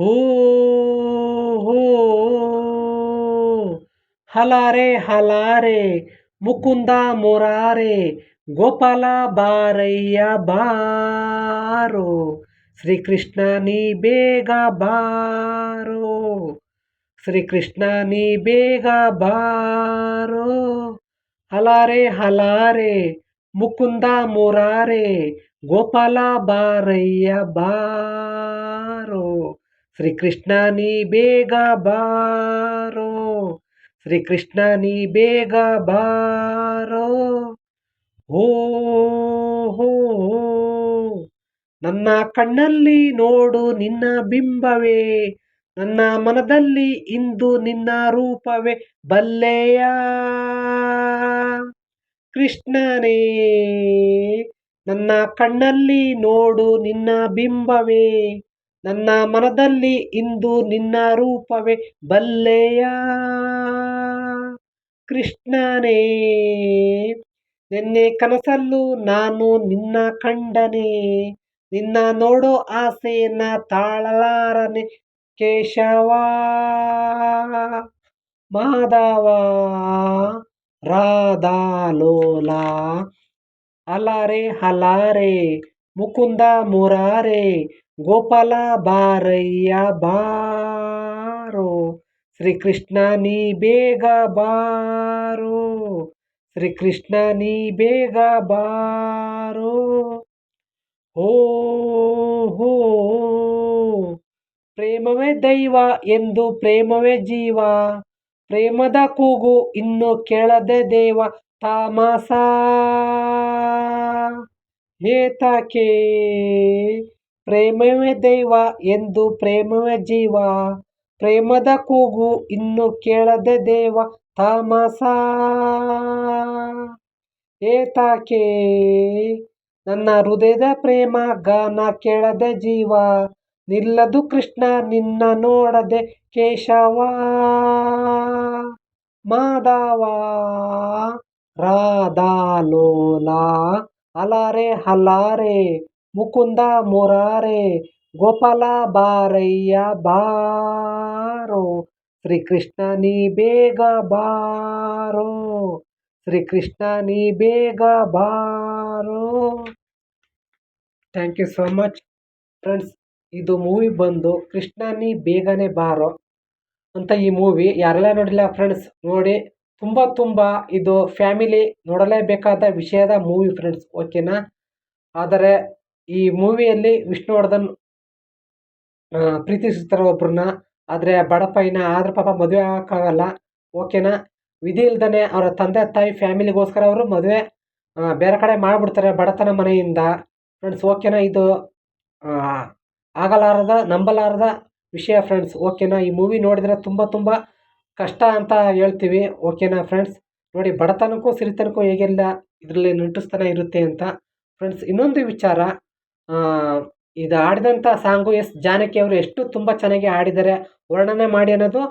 ಹೋ ಹೋ ಹಲಾರೆ ಹಲಾರೆ ಮುಕುಂದ ಮುರಾರೆ ಗೋಪಾಲ ಬಾರಯ್ಯ ಬಾರೋ ಶ್ರೀಕೃಷ್ಣ ನೀ ಬೇಗ ಬಾರೋ ಶ್ರೀಕೃಷ್ಣ ನೀ ಬೇಗ ಬಾರೋ ಹಲಾರೆ ಹಲಾರೆ ಮುಕುಂದ ಮುರಾರೆ ಗೋಪಾಲ ಬಾರಯ್ಯ ಬಾರೋ ಶ್ರೀಕೃಷ್ಣ ನೀ ಬೇಗ ಬಾರೋ. ಶ್ರೀ ಕೃಷ್ಣ ನೀ ಬೇಗ ಬಾರೋ. ಓ ಹೋ. ನನ್ನ ಕಣ್ಣಲ್ಲಿ ನೋಡು ನಿನ್ನ ಬಿಂಬವೇ. ನನ್ನ ಮನದಲ್ಲಿ ಇಂದು ನಿನ್ನ ರೂಪವೇ. ಬಲ್ಲೆಯ. ಕೃಷ್ಣನೇ, ನನ್ನ ಕಣ್ಣಲ್ಲಿ ನೋಡು ನಿನ್ನ ಬಿಂಬವೇ. ನನ್ನ ಮನದಲ್ಲಿ ಇಂದು ನಿನ್ನ ರೂಪವೇ ಬಲ್ಲೆಯ? ಕೃಷ್ಣನೇ, ನಿನ್ನೆ ಕನಸಲ್ಲೂ ನಾನು ನಿನ್ನ ಕಂಡನೆ. ನಿನ್ನ ನೋಡೋ ಆಸೆಯನ್ನ ತಾಳಲಾರನೆ ಕೇಶವ. ಮಾಧವ ರಾಧಾಲೋಲ ಅಲಾರೆ ಹಲಾರೆ, ಮುಕುಂದ ಮುರಾರೆ ಗೋಪಾಲ ಬಾರಯ್ಯ ಬಾರೋ. ಶ್ರೀಕೃಷ್ಣ ನೀ ಬೇಗ ಬಾರೋ. ಶ್ರೀಕೃಷ್ಣ ನೀ ಬೇಗ ಬಾರೋ. ಹೋ ಹೋ, ಪ್ರೇಮವೇ ದೈವ ಎಂದು ಪ್ರೇಮವೇ ಜೀವ. ಪ್ರೇಮದ ಕೂಗು ಇನ್ನು ಕೇಳದೆ ದೇವ ತಾಮಸ. ಏತಕ್ಕೆ ಪ್ರೇಮವೇ ದೈವ ಎಂದು ಪ್ರೇಮವೇ ಜೀವ. ಪ್ರೇಮದ ಕೂಗು ಇನ್ನು ಕೇಳದೆ ದೇವ ತಾಮಸ. ಏತಾಕೆ? ನನ್ನ ಹೃದಯದ ಪ್ರೇಮ ಗಾನ ಕೇಳದೆ ಜೀವ. ನಿಲ್ಲದು ಕೃಷ್ಣ ನಿನ್ನ ನೋಡದೆ ಕೇಶವ. ಮಾಧವ ರಾಧಾಲೋಲ ಅಲಾರೆ ಹಲಾರೆ. ಮುಕುಂದ ಮುರಾರೆ, ಗೋಪಾಲ ಬಾರಯ್ಯ ಬಾರೋ, ಶ್ರೀಕೃಷ್ಣ ನೀ ಬೇಗ ಬಾರೋ, ಶ್ರೀಕೃಷ್ಣ ನೀ ಬೇಗ ಬಾರೋ. Thank you so much friends ಇದು ಮೂವಿ ಬಂದು ಕೃಷ್ಣ ನೀ ಬೇಗನೆ ಬಾರೋ ಅಂತ ಈ ಮೂವಿ ಯಾರೆಲ್ಲ ನೋಡಿಲ್ಲ ಫ್ರೆಂಡ್ಸ್ ನೋಡಿ. ತುಂಬ ತುಂಬ ಇದು ಫ್ಯಾಮಿಲಿ ನೋಡಲೇಬೇಕಾದ ವಿಷಯದ ಮೂವಿ ಫ್ರೆಂಡ್ಸ್ ಓಕೆನಾ ಆದರೆ ಈ ಮೂವಿಯಲ್ಲಿ ವಿಷ್ಣುವರ್ಧನ್ ಪ್ರೀತಿಸುತ್ತಾರೆ ಒಬ್ರನ್ನ. ಆದರೆ ಬಡಪ್ಪಯ್ಯನ ಆದ್ರೆ ಪಾಪ ಮದುವೆ ಆಗೋಕ್ಕಾಗಲ್ಲ. ಓಕೆನಾ? ವಿಧಿ ಇಲ್ದೇ ಅವರ ತಂದೆ, ತಾಯಿ, ಫ್ಯಾಮಿಲಿಗೋಸ್ಕರ ಅವರು ಮದುವೆ ಬೇರೆ ಕಡೆ ಮಾಡಿಬಿಡ್ತಾರೆ ಬಡತನ ಮನೆಯಿಂದ. ಫ್ರೆಂಡ್ಸ್, ಓಕೆನಾ ಇದು? ಆಗಲಾರದ, ನಂಬಲಾರದ ವಿಷಯ ಫ್ರೆಂಡ್ಸ್, ಓಕೆನಾ? ಈ ಮೂವಿ ನೋಡಿದರೆ ತುಂಬ ತುಂಬ ಕಷ್ಟ ಅಂತ ಹೇಳ್ತೀವಿ, ಓಕೆನಾ ಫ್ರೆಂಡ್ಸ್? ನೋಡಿ, ಬಡತನಕ್ಕೂ, ಸಿರಿತನಕ್ಕೂ ಹೇಗೆಲ್ಲ ಇದರಲ್ಲಿ ನಂಟಿಸ್ತನ ಇರುತ್ತೆ ಅಂತ. ಫ್ರೆಂಡ್ಸ್, ಇನ್ನೊಂದು ವಿಚಾರ ಇದು ಆಡಿದಂಥ ಸಾಂಗು ಎಸ್ ಜಾನಕಿ ಅವರು ಎಷ್ಟು ತುಂಬ ಚೆನ್ನಾಗಿ ಆಡಿದ್ದಾರೆ, ವರ್ಣನೆ ಮಾಡಿ ಅನ್ನೋದು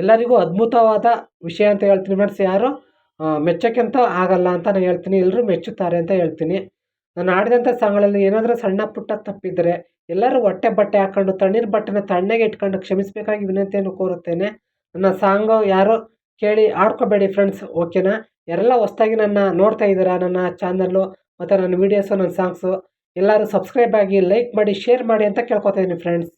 ಎಲ್ಲರಿಗೂ ಅದ್ಭುತವಾದ ವಿಷಯ ಅಂತ ಹೇಳ್ತೀನಿ ಫ್ರೆಂಡ್ಸ್ ಯಾರು ಮೆಚ್ಚೋಕ್ಕಂತ ಆಗಲ್ಲ ಅಂತ ನಾನು ಹೇಳ್ತೀನಿ ಎಲ್ಲರೂ ಮೆಚ್ಚುತ್ತಾರೆ ಅಂತ ಹೇಳ್ತೀನಿ. ನಾನು ಆಡಿದಂಥ ಸಾಂಗ್ಗಳಲ್ಲಿ ಏನಾದರೂ ಸಣ್ಣ ಪುಟ್ಟ ತಪ್ಪಿದ್ದರೆ ಎಲ್ಲರೂ ಹೊಟ್ಟೆ ಬಟ್ಟೆ ಹಾಕ್ಕೊಂಡು ತಣ್ಣೀರು ಬಟ್ಟೆನ ತಣ್ಣಗೆ ಇಟ್ಕೊಂಡು ಕ್ಷಮಿಸಬೇಕಾಗಿ ವಿನಂತಿಯನ್ನು ಕೋರುತ್ತೇನೆ. ನನ್ನ ಸಾಂಗು ಯಾರು ಕೇಳಿ ಆಡ್ಕೋಬೇಡಿ ಫ್ರೆಂಡ್ಸ್ ಓಕೆನಾ ಯಾರೆಲ್ಲ ಹೊಸ್ದಾಗಿ ನನ್ನ ನೋಡ್ತಾ ಇದ್ದೀರಾ, ನನ್ನ ಚಾನಲ್ಲು ಮತ್ತು ನನ್ನ ವೀಡಿಯೋಸು ನನ್ನ ಸಾಂಗ್ಸು ಎಲ್ಲರೂ ಸಬ್ಸ್ಕ್ರೈಬ್ ಆಗಿ ಲೈಕ್ ಮಾಡಿ ಶೇರ್ ಮಾಡಿ ಅಂತ ಕೇಳ್ಕೊತಾ ಇದ್ದೀನಿ ಫ್ರೆಂಡ್ಸ್